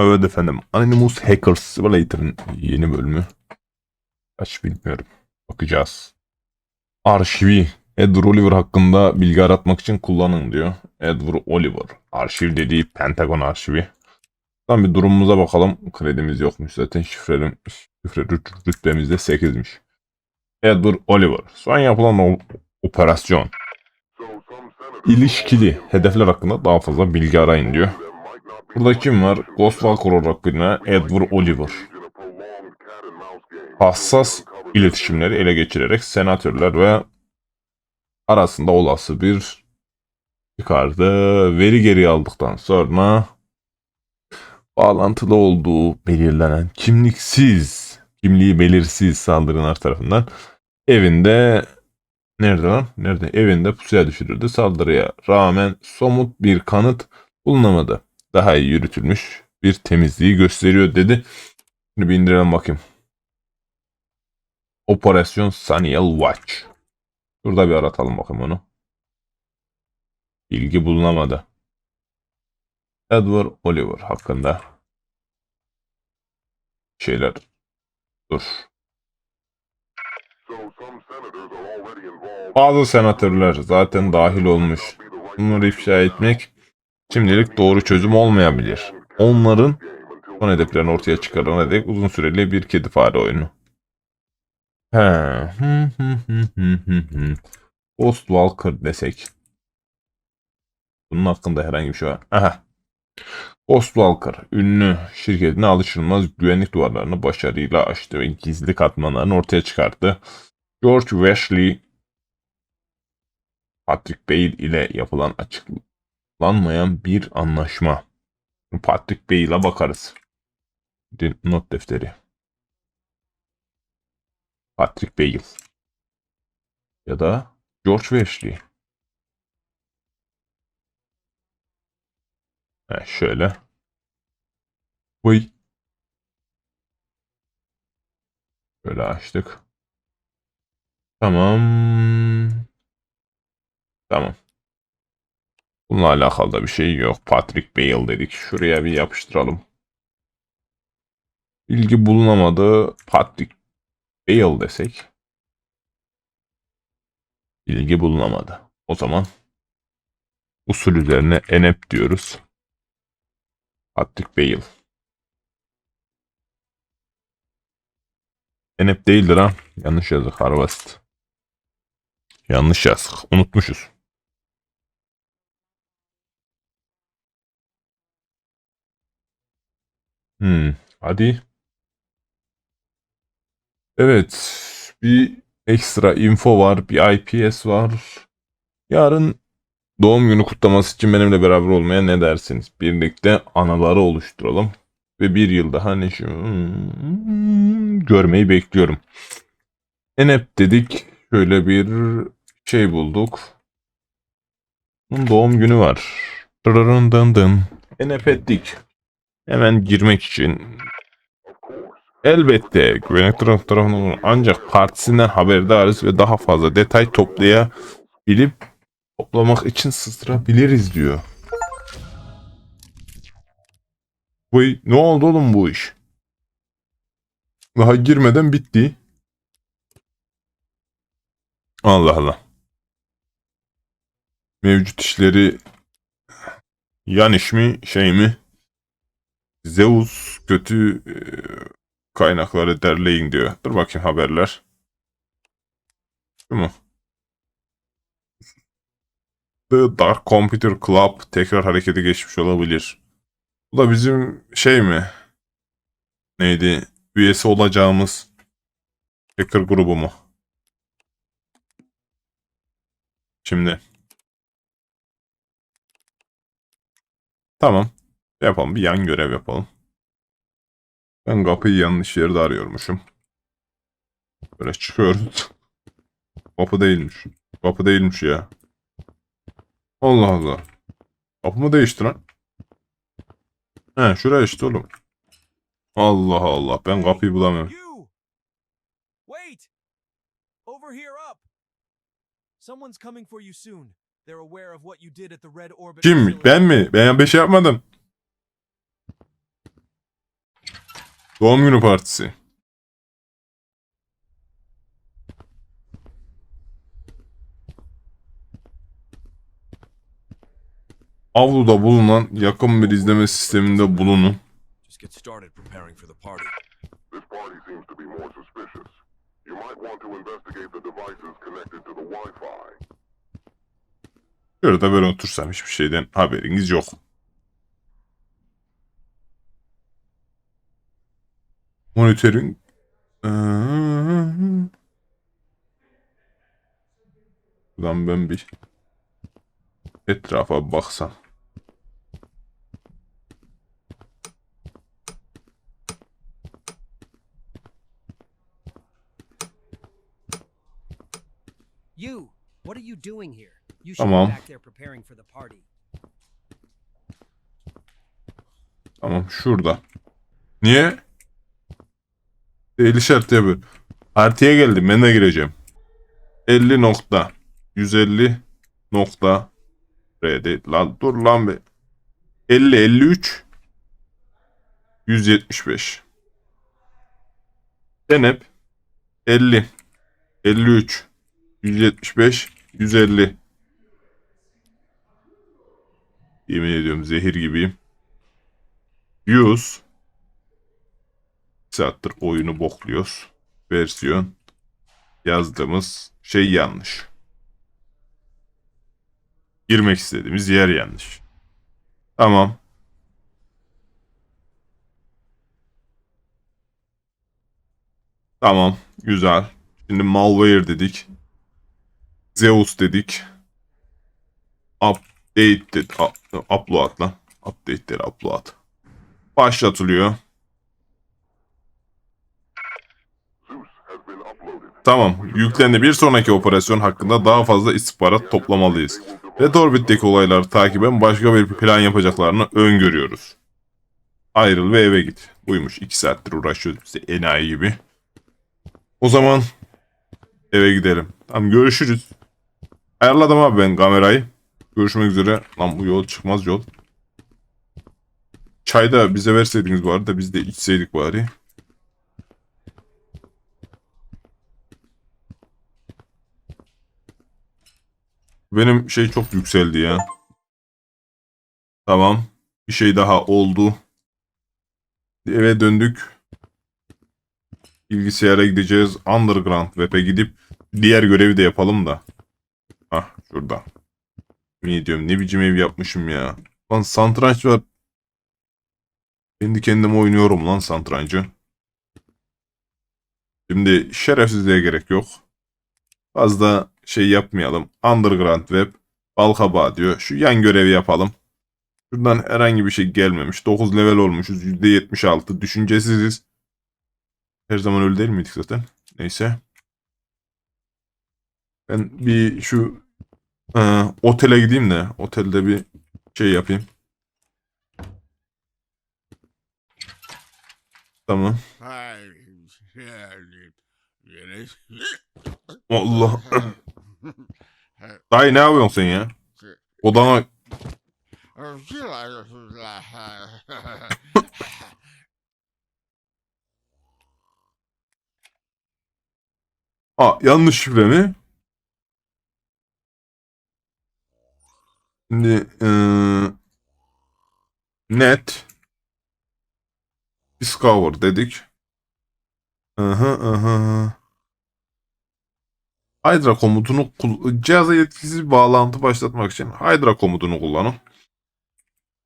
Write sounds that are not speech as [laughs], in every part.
Evet efendim. Anonymous Hackers Simulator'ın yeni bölümü. Kaç bilmiyorum. Bakacağız. Arşivi. Edward Oliver hakkında bilgi aratmak için kullanın diyor. Edward Oliver. Arşiv dediği Pentagon arşivi. Tam bir durumumuza bakalım. Kredimiz yokmuş zaten. Şifrelim, şifre rüt- rütbemiz de 8'miş. Edward Oliver. Son yapılan operasyon. İlişkili hedefler hakkında daha fazla bilgi arayın diyor. Burada kim var? Ghostwalker olarak bilinen Edward Oliver. Hassas iletişimleri ele geçirerek senatörler ve arasında olası bir çıkardı. Veri geri aldıktan sonra bağlantılı olduğu belirlenen kimliksiz, kimliği belirsiz saldırılar tarafından evinde nerede lan? Nerede? Evinde pusuya düşürüldü. Saldırıya rağmen somut bir kanıt bulunamadı. Daha iyi yürütülmüş bir temizliği gösteriyor dedi. Şimdi bir indirelim bakayım. Operasyon Saniel Watch. Şurada bir aratalım bakayım onu. Bilgi bulunamadı. Edward Oliver hakkında şeyler. Dur. Bazı senatörler zaten dahil olmuş. Bunları ifşa etmek şimdilik doğru çözüm olmayabilir. Onların son hedeflerini ortaya çıkarana dek uzun süreli bir kedi fare oyunu. He. Ghost Walker desek. Bunun hakkında herhangi bir şey var. Aha. Ghost Walker, ünlü şirketine alışılmaz güvenlik duvarlarını başarıyla aştı ve gizli katmanlarını ortaya çıkarttı. George Wesley, Patrick Bale ile yapılan açıklanmayan bir anlaşma. Patrick Bale'a bakarız. Not defteri. Patrick Bale. Ya da George Wesley. He, şöyle. Vıy. Böyle açtık. Tamam. Tamam. Bununla alakalı da bir şey yok. Patrick Bale dedik. Şuraya bir yapıştıralım. Bilgi bulunamadı. Patrick Bale desek. Bilgi bulunamadı. O zaman usul üzerine enep diyoruz. Patrick Bale. Enep değildir ha. Yanlış yazdık. Harvest. Yanlış yazdık. Unutmuşuz. Hmm. Hadi. Evet. Bir ekstra info var. Bir IPS var. Yarın doğum günü kutlaması için benimle beraber olmaya ne dersiniz? Birlikte anıları oluşturalım. Ve bir yıl daha ne şu hmm, görmeyi bekliyorum. Enep dedik. Şöyle bir şey bulduk. Bunun doğum günü var. Dırırın dın dın. Enep ettik. Hemen girmek için Elbette güvenlik taraf tarafından ancak partisinden haberdarız ve daha fazla detay toplayabilip toplamak için sıztırabiliriz diyor. Bu ne oldu oğlum bu iş? Daha girmeden bitti. Allah Allah. Mevcut işleri yan iş mi şey mi? Zeus kötü e, kaynakları derleyin diyor. Dur bakayım haberler. Şu mu? The Dark Computer Club tekrar harekete geçmiş olabilir. Bu da bizim şey mi? Neydi? Üyesi olacağımız hacker grubu mu? Şimdi. Tamam. Yapalım. Bir yan görev yapalım. Ben kapıyı yanlış yerde arıyormuşum. Böyle çıkıyoruz. Kapı değilmiş. Kapı değilmiş ya. Allah Allah. Kapımı değişti lan. He şuraya işte oğlum. Allah Allah ben kapıyı bulamıyorum. Wait! Over here up! Someone's coming for you soon. They're aware of what you did at the Red Orbit Kim? Ben mi? Ben bir şey yapmadım. Doğum günü partisi. Avluda bulunan yakın bir izleme sisteminde bulunun. Just get started preparing for the party. This party seems to be more suspicious. You might want to investigate the devices connected to the Wi-Fi. Şurada ben otursam hiçbir şeyden haberiniz yok. Monitörün Buradan ben bir etrafa baksam. You, what are you doing here? You should Tamam. be back there preparing for the party. Tamam şurada. Niye? Değil işaret yapıyor. Haritaya geldim ben de gireceğim. 50 nokta. 150 nokta. R. Lan dur lan be. 50 53 175. Denep 50 53 175 150 Yemin ediyorum zehir gibiyim. 100 Bir saattir oyunu bokluyoruz. Versiyon yazdığımız şey yanlış. Girmek istediğimiz yer yanlış. Tamam. Tamam. Güzel. Şimdi malware dedik. Zeus dedik. Update dedik. Upload lan. Update değil upload. Başlatılıyor. Zeus has been uploaded. Tamam. Yüklendi bir sonraki operasyon hakkında daha fazla istihbarat toplamalıyız. Red Orbit'teki olayları takiben başka bir plan yapacaklarını öngörüyoruz. Ayrıl ve eve git. Buymuş. 2 saattir uğraşıyoruz işte enayi gibi. O zaman eve gidelim. Tamam görüşürüz. Ayarladım abi ben kamerayı. Görüşmek üzere. Lan bu yol çıkmaz yol. Çay da bize verseydiniz bu arada biz de içseydik bari. Benim şey çok yükseldi ya. Tamam. Bir şey daha oldu. Eve döndük. Bilgisayara gideceğiz. Underground Web'e gidip diğer görevi de yapalım da. Ah şurada. Ne diyorum ne biçim ev yapmışım ya. Lan satranç var. Kendi kendime oynuyorum lan satrancı. Şimdi şerefsizliğe gerek yok. Fazla şey yapmayalım. Underground Web. Balkabağı diyor. Şu yan görevi yapalım. Şuradan herhangi bir şey gelmemiş. 9 level olmuşuz. %76. Düşüncesiziz. Her zaman öyle değil miydik zaten? Neyse. Ben bir şu e, otele gideyim de otelde bir şey yapayım. Tamam. Allah. Dayı ne yapıyorsun sen ya? Odana [laughs] Aa, yanlış şifre mi? Şimdi eee, net discover dedik. Aha, aha. Hydra komutunu cihaza yetkisiz bir bağlantı başlatmak için Hydra komutunu kullanın.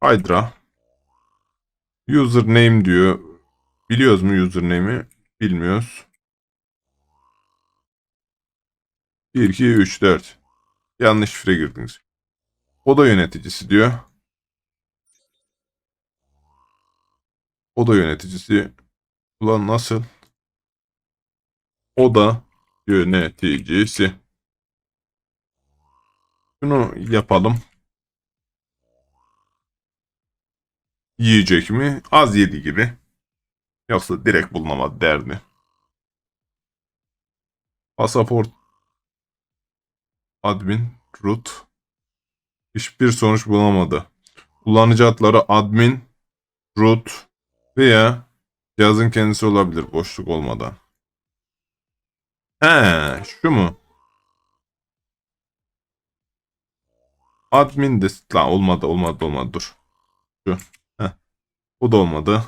Hydra username diyor. Biliyoruz mu username'i? Bilmiyoruz. 1, 2, 3, 4. Yanlış şifre girdiniz. Oda yöneticisi diyor. Oda yöneticisi. Ulan nasıl? Oda yöneticisi. Şunu yapalım. Yiyecek mi? Az yedi gibi. Yoksa direkt bulunamadı derdi. Pasaport admin root hiçbir sonuç bulamadı. Kullanıcı adları admin root veya Cihazın kendisi olabilir boşluk olmadan. He, şu mu? Admin de lan olmadı olmadı olmadı dur. Şu. Heh. Bu da olmadı.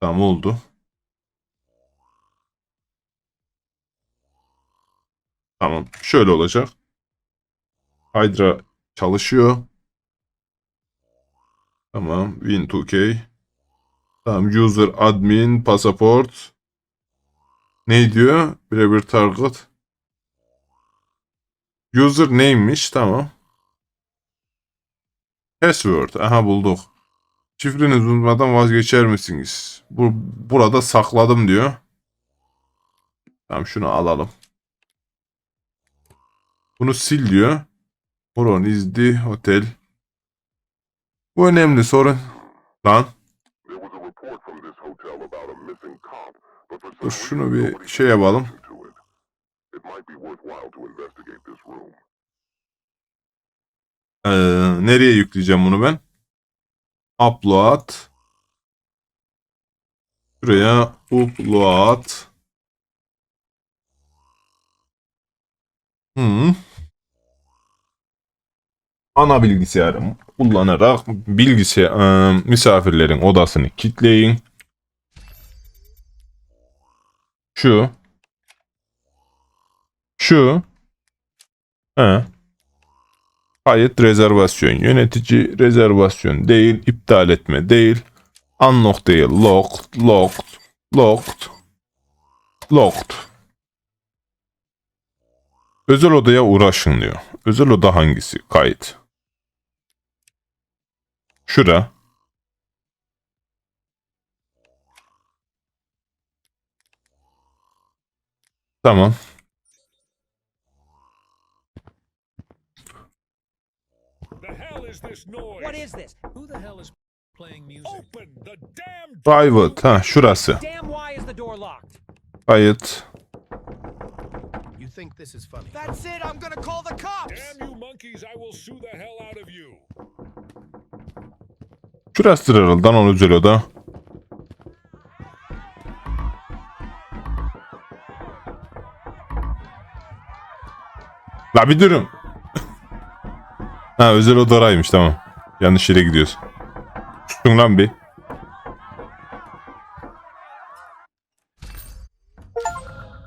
Tamam oldu. Tamam. Şöyle olacak. Hydra çalışıyor. Tamam. Win2K. Tamam. User admin pasaport. Ne diyor? Birebir target. User neymiş? Tamam. Password. Aha bulduk. Şifrenizi unutmadan vazgeçer misiniz? Bu, burada sakladım diyor. Tamam şunu alalım. Bunu sil diyor. Horon is the. Bu önemli sorun. Lan Dur şunu bir şey yapalım. Ee, nereye yükleyeceğim bunu ben? Upload. Şuraya upload. Hmm. Ana bilgisayarım kullanarak bilgisayar e, misafirlerin odasını kilitleyin. Şu. Şu. He. Kayıt rezervasyon. Yönetici rezervasyon değil. iptal etme değil. Unlock değil. Locked. Locked. Locked. Locked. Özel odaya uğraşın diyor. Özel oda hangisi? Kayıt. Şura. Tamam. The hell is this noise? What is this? Who the hell is playing music? Open the damn Private. Ha şurası. Kayıt. You think this is funny? That's it. I'm gonna call the cops. Damn you monkeys, I will sue the hell out of you. Şurası herhalde lan özel oda. La bir durun. ha özel odaymış tamam. Yanlış yere gidiyoruz. Tutun lan bir.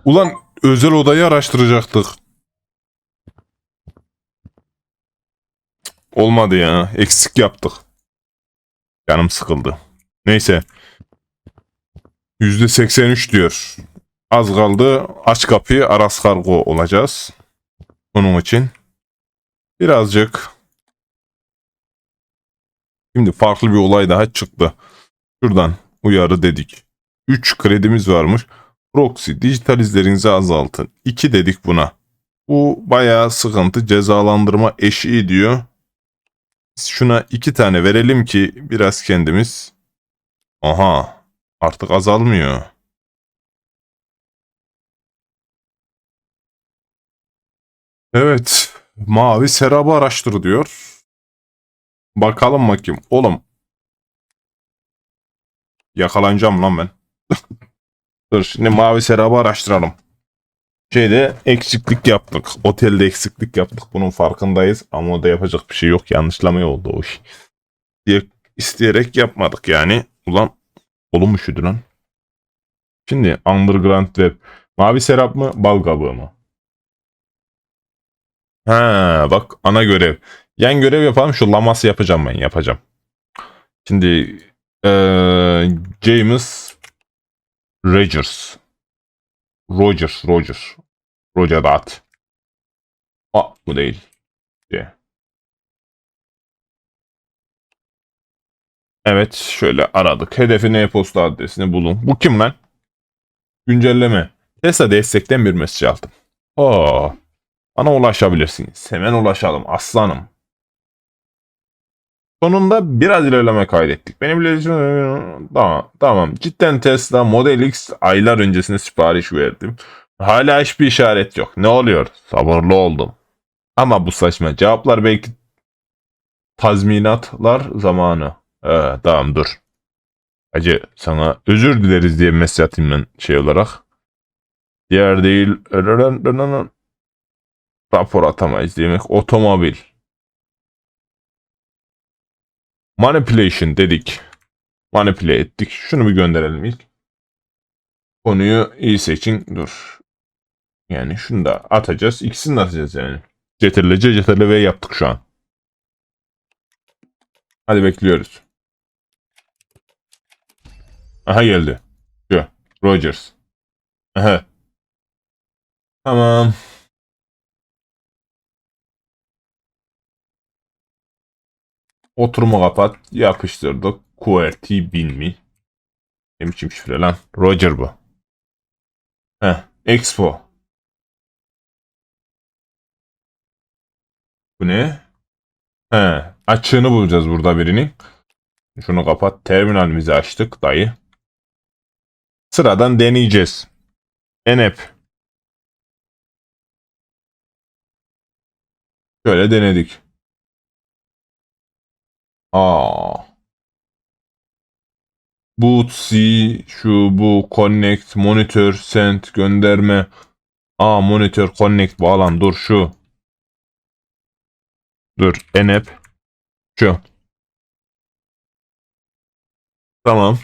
Ulan özel odayı araştıracaktık. Olmadı ya. Eksik yaptık. Canım sıkıldı. Neyse. %83 diyor. Az kaldı. Aç kapıyı Aras Kargo olacağız. Bunun için. Birazcık. Şimdi farklı bir olay daha çıktı. Şuradan uyarı dedik. 3 kredimiz varmış. Proxy dijital izlerinizi azaltın. 2 dedik buna. Bu bayağı sıkıntı. Cezalandırma eşiği diyor. Biz şuna iki tane verelim ki biraz kendimiz. Aha artık azalmıyor. Evet mavi serabı araştır diyor. Bakalım bakayım. Oğlum. Yakalanacağım lan ben. [laughs] Dur şimdi mavi serabı araştıralım. Şeyde eksiklik yaptık. Otelde eksiklik yaptık. Bunun farkındayız. Ama o da yapacak bir şey yok. Yanlışlama oldu o iş. Diye isteyerek yapmadık yani. Ulan kolum üşüdü lan. Şimdi Underground Web. Mavi serap mı? Bal kabuğu mu? Ha bak ana görev. Yan görev yapalım. Şu laması yapacağım ben. Yapacağım. Şimdi eee James Rogers. Rogers, Rogers. Roger Dart. Aa bu değil. Diye. Evet şöyle aradık. Hedefin e-posta adresini bulun. Bu kim lan? Güncelleme. Tesla destekten bir mesaj aldım. Oo. Bana ulaşabilirsiniz. Hemen ulaşalım aslanım. Sonunda biraz ilerleme kaydettik. Benim iletişim... Tamam, tamam. Cidden Tesla Model X aylar öncesinde sipariş verdim. Hala hiçbir işaret yok. Ne oluyor? Sabırlı oldum. Ama bu saçma. Cevaplar belki tazminatlar zamanı. Ee, tamam dur. Hacı sana özür dileriz diye mesaj atayım ben şey olarak. Diğer değil rapor atamayız demek otomobil. Manipulation dedik. Manipüle ettik. Şunu bir gönderelim ilk. Konuyu iyi seçin. Dur. Yani şunu da atacağız. İkisini de atacağız yani. Ctrl C, Ctrl V yaptık şu an. Hadi bekliyoruz. Aha geldi. Şu. Rogers. Aha. Tamam. Oturumu kapat. Yapıştırdık. QWERTY 1000 mi? Ne biçim şifre lan? Roger bu. Heh. Expo. Bu ne? He. Açığını bulacağız burada birinin. Şunu kapat. Terminalimizi açtık dayı. Sıradan deneyeceğiz. Enep. Şöyle denedik. Aa. Bootsy, şu bu connect, monitor, send, gönderme. Aa monitor, connect, bağlan. Dur şu. Dur. Enep. Şu. Tamam.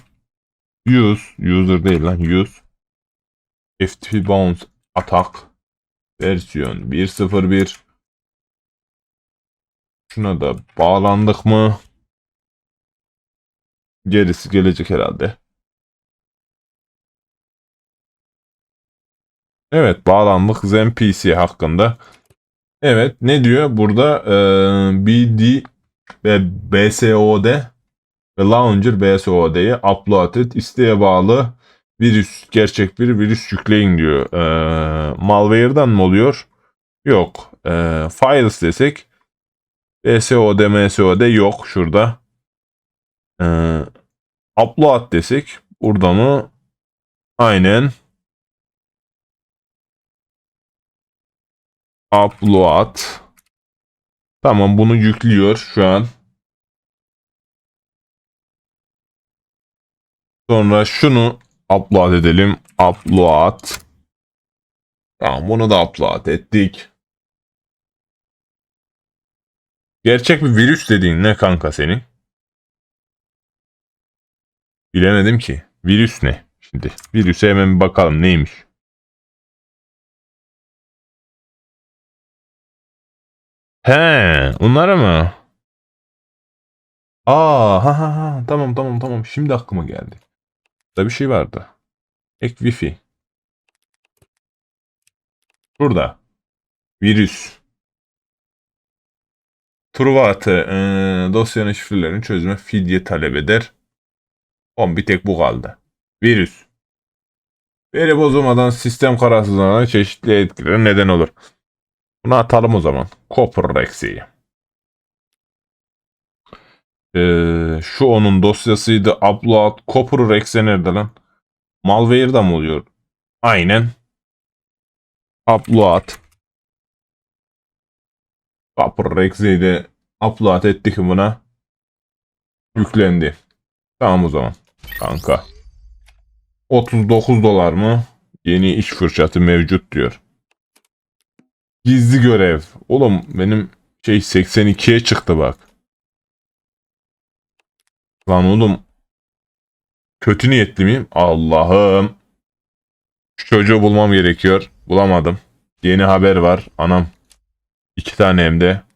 Use. User değil lan. Use. FTP bounce attack. Versiyon 1.01. Şuna da bağlandık mı? Gerisi gelecek herhalde. Evet bağlandık Zen PC hakkında. Evet ne diyor burada Ee, BD ve BSOD ve Launcher BSOD'ye upload et isteğe bağlı virüs gerçek bir virüs yükleyin diyor. Ee, malware'dan mı oluyor? Yok. Ee, files desek BSOD MSOD yok şurada. Ee, upload desek burada mı? Aynen. Upload. Tamam bunu yüklüyor şu an. Sonra şunu upload edelim. Upload. Tamam bunu da upload ettik. Gerçek bir virüs dediğin ne kanka senin? Bilemedim ki. Virüs ne? Şimdi virüse hemen bir bakalım neymiş. He, onları mı? Aa, ha ha ha. Tamam tamam tamam. Şimdi aklıma geldi. Burada bir şey vardı. Ek Wi-Fi. Burada. Virüs. Truvatı eee dosyanın şifrelerini çözüme fidye talep eder. On bir tek bu kaldı. Virüs. Veri bozulmadan sistem kararsızlığına çeşitli etkilere neden olur. Bunu atalım o zaman. Copper Rex'i. Ee, şu onun dosyasıydı. Upload. Copper Rex'e nerede lan? Malware'da mı oluyor? Aynen. Upload. Copper Rex'i de upload ettik buna. Yüklendi. Tamam o zaman. Kanka. 39 dolar mı? Yeni iş fırsatı mevcut diyor. Gizli görev. Oğlum benim şey 82'ye çıktı bak. Lan oğlum. Kötü niyetli miyim? Allah'ım. Şu çocuğu bulmam gerekiyor. Bulamadım. Yeni haber var. Anam. İki tane hem de.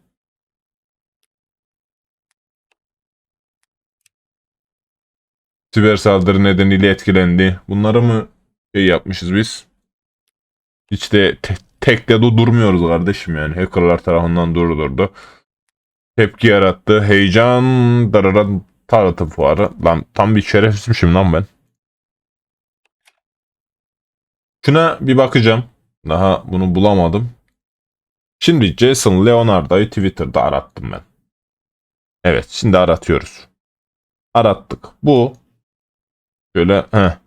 Siber saldırı nedeniyle etkilendi. Bunları mı şey yapmışız biz? Hiç de te- tekle de durmuyoruz kardeşim yani. Hackerlar tarafından durdurdu. Tepki yarattı. Heyecan dararan tanıtım fuarı. Lan tam bir şerefsizmişim lan ben. Şuna bir bakacağım. Daha bunu bulamadım. Şimdi Jason Leonardo'yu Twitter'da arattım ben. Evet şimdi aratıyoruz. Arattık. Bu şöyle heh,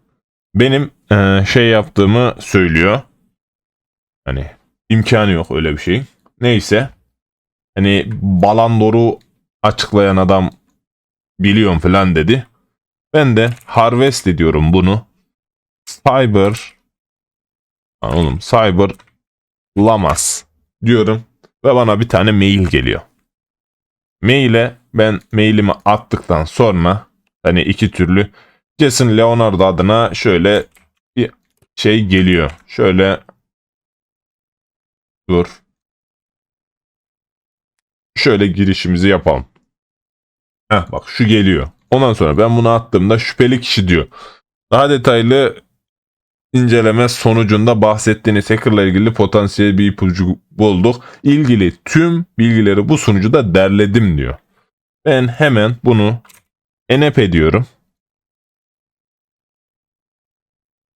benim eee, şey yaptığımı söylüyor. Hani imkanı yok öyle bir şey. Neyse. Hani Balandor'u açıklayan adam biliyorum falan dedi. Ben de harvest ediyorum bunu. Cyber Lan oğlum Cyber Lamas diyorum ve bana bir tane mail geliyor. Maile ben mailimi attıktan sonra hani iki türlü Jason Leonardo adına şöyle bir şey geliyor. Şöyle dur. Şöyle girişimizi yapalım. Heh, bak şu geliyor. Ondan sonra ben bunu attığımda şüpheli kişi diyor. Daha detaylı inceleme sonucunda bahsettiğiniz hackerla ilgili potansiyel bir ipucu bulduk. İlgili tüm bilgileri bu sunucuda derledim diyor. Ben hemen bunu enep ediyorum.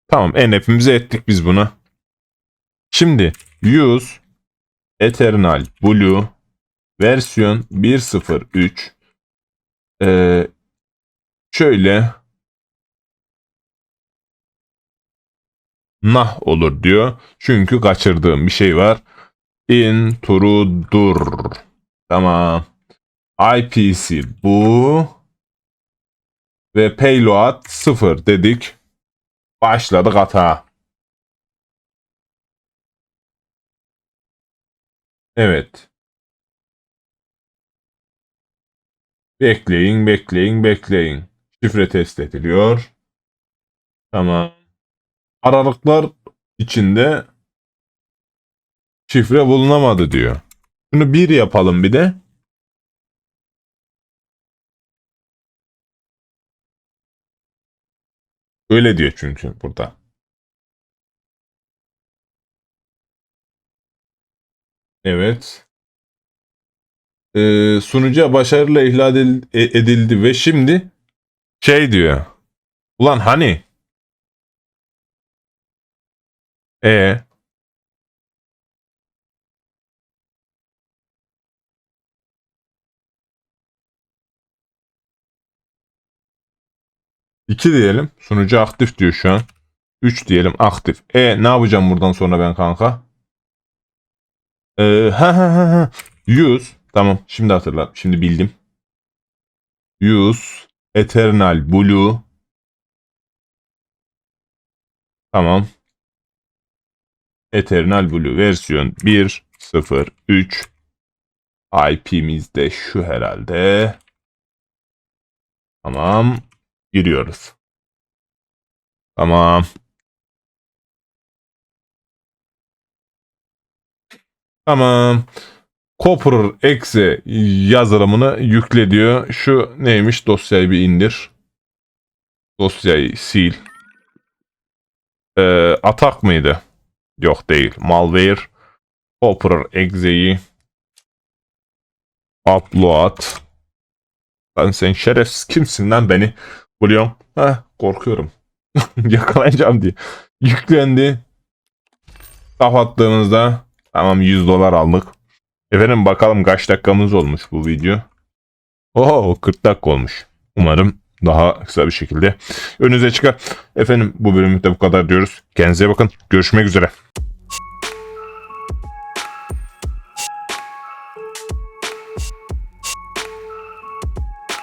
Tamam enepimizi ettik biz buna. Şimdi use eternal blue versiyon 1.03 ee, şöyle nah olur diyor. Çünkü kaçırdığım bir şey var. Intruder. Tamam. IPC bu. Ve payload 0 dedik. Başladık hata. Evet. Bekleyin, bekleyin, bekleyin. Şifre test ediliyor. Tamam. Aralıklar içinde şifre bulunamadı diyor. Şunu bir yapalım bir de. Öyle diyor çünkü burada. Evet. Ee, sunucuya başarıyla ihlal e- edildi ve şimdi şey diyor. Ulan hani? E İki diyelim. Sunucu aktif diyor şu an. 3 diyelim aktif. E ne yapacağım buradan sonra ben kanka? Ee, ha ha ha ha. Use. Tamam şimdi hatırla. Şimdi bildim. Use Eternal Blue. Tamam. Eternal Blue versiyon 1.03 IP'miz de şu herhalde. Tamam. Giriyoruz. Tamam. Tamam. Copper exe yazılımını yükle diyor. Şu neymiş? Dosyayı bir indir. Dosyayı sil. Ee, atak mıydı? Yok değil. Malware. Copper exe'yi upload. Lan sen şerefsiz kimsin lan beni buluyorsun? Heh, korkuyorum. [laughs] Yakalayacağım diye. Yüklendi. Kapattığımızda tamam 100 dolar aldık. Efendim bakalım kaç dakikamız olmuş bu video. Oo 40 dakika olmuş. Umarım daha kısa bir şekilde önünüze çıkar. Efendim bu bölümde bu kadar diyoruz. Kendinize bakın. Görüşmek üzere.